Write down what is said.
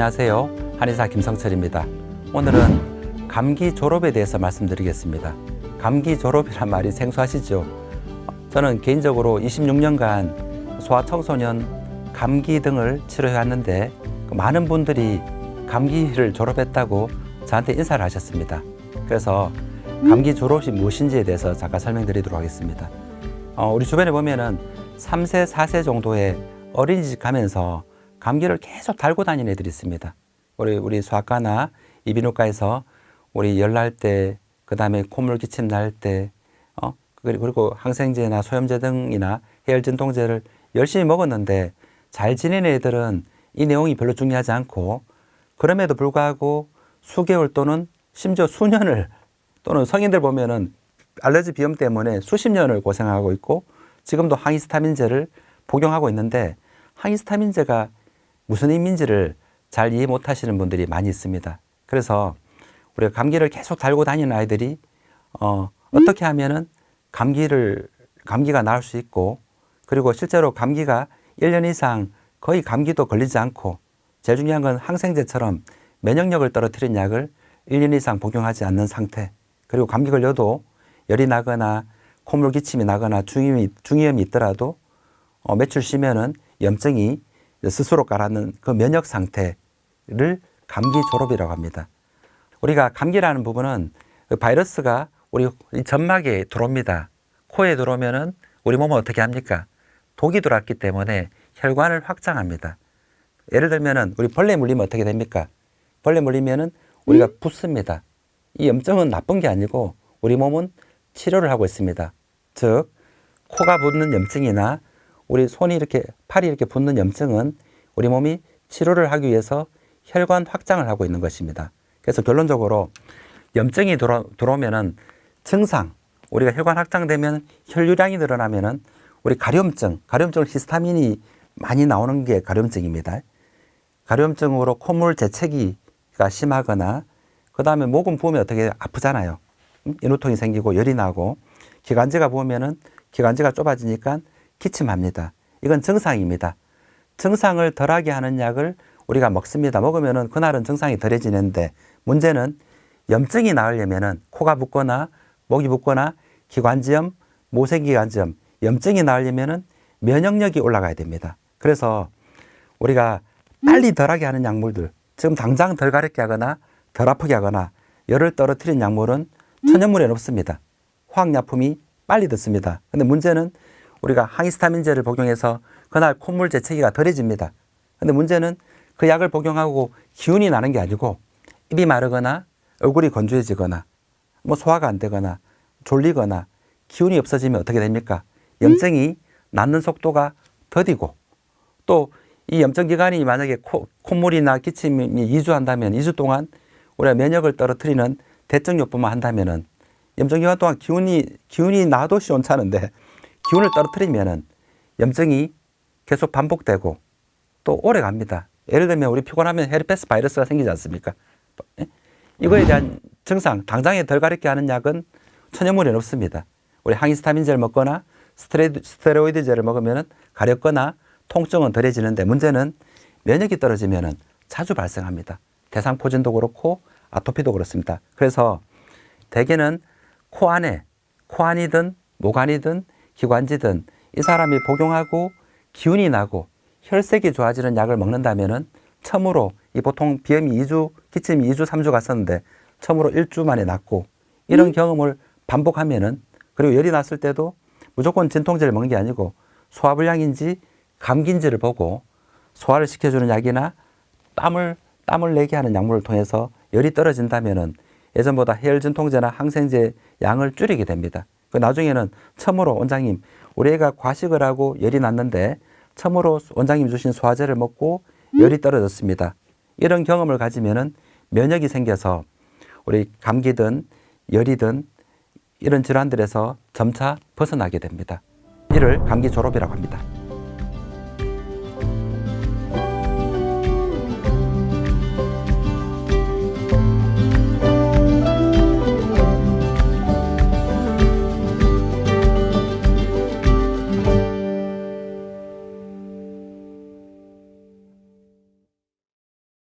안녕하세요. 한의사 김성철입니다. 오늘은 감기 졸업에 대해서 말씀드리겠습니다. 감기 졸업이란 말이 생소하시죠? 저는 개인적으로 26년간 소아청소년 감기 등을 치료해 왔는데 많은 분들이 감기를 졸업했다고 저한테 인사를 하셨습니다. 그래서 감기 졸업이 무엇인지에 대해서 잠깐 설명드리도록 하겠습니다. 어, 우리 주변에 보면은 3세, 4세 정도의 어린이집 가면서 감기를 계속 달고 다니는 애들이 있습니다. 우리, 우리 소아과나 이비인후과에서 우리 열날 때, 그 다음에 콧물 기침 날 때, 어, 그리고 그리고 항생제나 소염제 등이나 해열 진통제를 열심히 먹었는데 잘 지내는 애들은 이 내용이 별로 중요하지 않고 그럼에도 불구하고 수개월 또는 심지어 수년을 또는 성인들 보면은 알레르기 비염 때문에 수십 년을 고생하고 있고 지금도 항히스타민제를 복용하고 있는데 항히스타민제가 무슨 의미인지를 잘 이해 못 하시는 분들이 많이 있습니다. 그래서 우리가 감기를 계속 달고 다니는 아이들이 어, 어떻게 하면은 감기를 감기가 나을 수 있고 그리고 실제로 감기가 1년 이상 거의 감기도 걸리지 않고 제일 중요한 건 항생제처럼 면역력을 떨어뜨리는 약을 1년 이상 복용하지 않는 상태 그리고 감기 걸려도 열이 나거나 콧물 기침이 나거나 중이염이 있더라도 어, 며칠 쉬면은 염증이 스스로 가라앉는 그 면역 상태를 감기 졸업이라고 합니다. 우리가 감기라는 부분은 그 바이러스가 우리 이 점막에 들어옵니다. 코에 들어오면은 우리 몸은 어떻게 합니까? 독이 들어왔기 때문에 혈관을 확장합니다. 예를 들면은 우리 벌레 물리면 어떻게 됩니까? 벌레 물리면은 우리가 붓습니다. 이 염증은 나쁜 게 아니고 우리 몸은 치료를 하고 있습니다. 즉 코가 붓는 염증이나 우리 손이 이렇게 팔이 이렇게 붓는 염증은 우리 몸이 치료를 하기 위해서 혈관 확장을 하고 있는 것입니다. 그래서 결론적으로 염증이 들어, 들어오면은 증상 우리가 혈관 확장되면 혈류량이 늘어나면은 우리 가려움증, 가려움증 히스타민이 많이 나오는 게 가려움증입니다. 가려움증으로 콧물 재채기가 심하거나 그 다음에 목은 부으면 어떻게 아프잖아요. 음? 인후통이 생기고 열이 나고 기관지가 부으면은 기관지가 좁아지니까 기침합니다. 이건 증상입니다. 증상을 덜하게 하는 약을 우리가 먹습니다. 먹으면은 그날은 증상이 덜해지는데 문제는 염증이 나으려면은 코가 붓거나 목이 붓거나 기관지염, 모세기관지염, 염증이 나으려면은 면역력이 올라가야 됩니다. 그래서 우리가 빨리 덜하게 하는 약물들, 지금 당장 덜 가렵게 하거나 덜 아프게 하거나 열을 떨어뜨리는 약물은 천연물에는 없습니다. 화학약품이 빨리 듣습니다. 근데 문제는 우리가 항히스타민제를 복용해서 그날 콧물 재채기가 덜해집니다. 근데 문제는 그 약을 복용하고 기운이 나는 게 아니고 입이 마르거나 얼굴이 건조해지거나 뭐 소화가 안 되거나 졸리거나 기운이 없어지면 어떻게 됩니까? 염증이 낫는 속도가 더디고 또 이 염증 기간이 만약에 코, 콧물이나 기침이 2주 한다면 2주 동안 우리가 면역을 떨어뜨리는 대증요법만 한다면은 염증 기간 동안 기운이 기운이 나도 시원찮은데 기운을 떨어뜨리면은 염증이 계속 반복되고 또 오래 갑니다. 예를 들면 우리 피곤하면 헤르페스 바이러스가 생기지 않습니까? 예? 이거에 대한 증상 당장에 덜 가렵게 하는 약은 천연물에는 없습니다. 우리 항히스타민제를 먹거나 스테로이드, 스테로이드제를 먹으면 가렵거나 통증은 덜해지는데 문제는 면역이 떨어지면 자주 발생합니다. 대상포진도 그렇고 아토피도 그렇습니다. 그래서 대개는 코 안에 코 안이든 목 안이든 기관지든 이 사람이 복용하고 기운이 나고 혈색이 좋아지는 약을 먹는다면은 처음으로 이 보통 비염이 2주, 기침이 2주, 3주 갔었는데 처음으로 1주 만에 낫고 이런 경험을 반복하면은 그리고 열이 났을 때도 무조건 진통제를 먹는 게 아니고 소화불량인지 감기인지를 보고 소화를 시켜주는 약이나 땀을 땀을 내게 하는 약물을 통해서 열이 떨어진다면은 예전보다 해열 진통제나 항생제 양을 줄이게 됩니다. 그 나중에는 처음으로 원장님 우리 애가 과식을 하고 열이 났는데 처음으로 원장님 주신 소화제를 먹고 열이 떨어졌습니다. 이런 경험을 가지면은 면역이 생겨서 우리 감기든 열이든 이런 질환들에서 점차 벗어나게 됩니다. 이를 감기 졸업이라고 합니다.